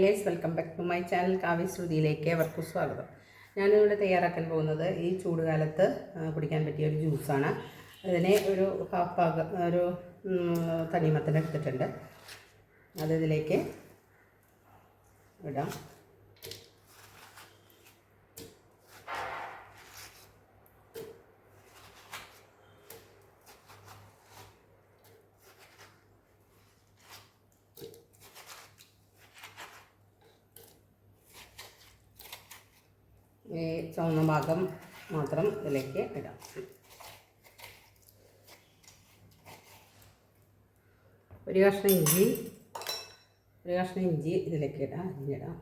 Guys welcome back to my channel Kavya ശ്രുതിയിലേക്ക് അവർക്കും സ്വാഗതം. ഞാനിവിടെ തയ്യാറാക്കാൻ പോകുന്നത് ഈ ചൂടുകാലത്ത് കുടിക്കാൻ പറ്റിയ ഒരു ജ്യൂസാണ്. അതിനെ ഒരു ഹാഫ് പാക ഒരു തണ്ണിമത്തൻ എടുത്തിട്ടുണ്ട്. അത് ഇതിലേക്ക് ഇടാം. ഈ ചുവന്ന ഭാഗം മാത്രം ഇതിലേക്ക് ഇടാം. ഒരു കഷ്ണം ഇഞ്ചി ഒരു കഷ്ണം ഇഞ്ചി ഇതിലേക്ക് ഇടാം ഇടാം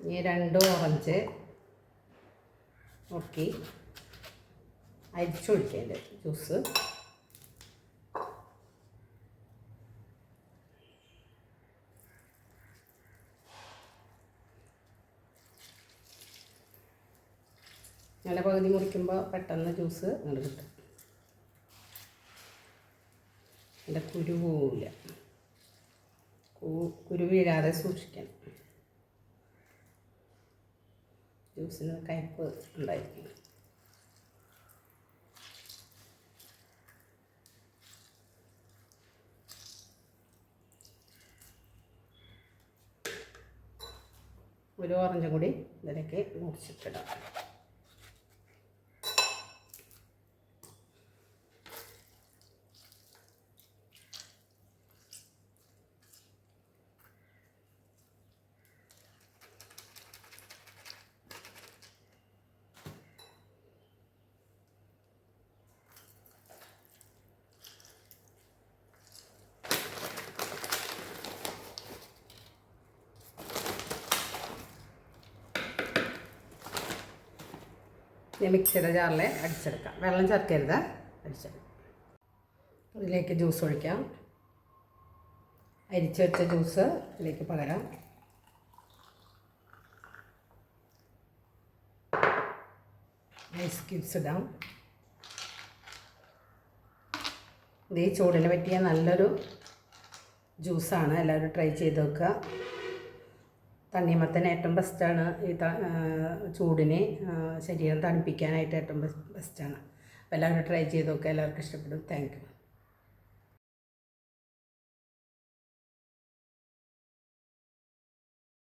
ഈ രണ്ട് ഓറഞ്ച് നോക്കി അരിച്ചൊഴിക്കേണ്ട ജ്യൂസ്. നല്ല പകുതി മുറിക്കുമ്പോൾ പെട്ടെന്ന് ജ്യൂസ് അങ്ങോട്ട് കിട്ടും. എന്റെ കുരു പോവില്ല കുരു വീഴാതെ സൂക്ഷിക്കണം. ജ്യൂസിന് കയ്പ്പ് ഉണ്ടായിരിക്കും. ഒരു ഓറഞ്ചും കൂടി ഇതിലേക്ക് മുറിച്ചിട്ടിടാം. ഇനി മിക്സിയുടെ ജാറിൽ അടിച്ചെടുക്കാം. വെള്ളം ചേർക്കരുത്. അടിച്ചെടുക്കാം. ഇതിലേക്ക് ജ്യൂസ് ഒഴിക്കാം. അരിച്ചു വെച്ച ജ്യൂസ് ഇതിലേക്ക് പകരാം. ഐസ് ക്യൂബ്സ് ഇടാം. ഇത് ഈ ചൂടിന് പറ്റിയ നല്ലൊരു ജ്യൂസാണ് എല്ലാവരും ട്രൈ ചെയ്ത് നോക്കുക. തണ്ണിമത്തൻ ഏറ്റവും ബെസ്റ്റാണ് ഈ ചൂടിനെ ശരീരം തണുപ്പിക്കാനായിട്ട് ഏറ്റവും ബെസ്റ്റാണ് അപ്പോൾ എല്ലാവരും ട്രൈ ചെയ്ത് നോക്കുക എല്ലാവർക്കും ഇഷ്ടപ്പെടും. താങ്ക്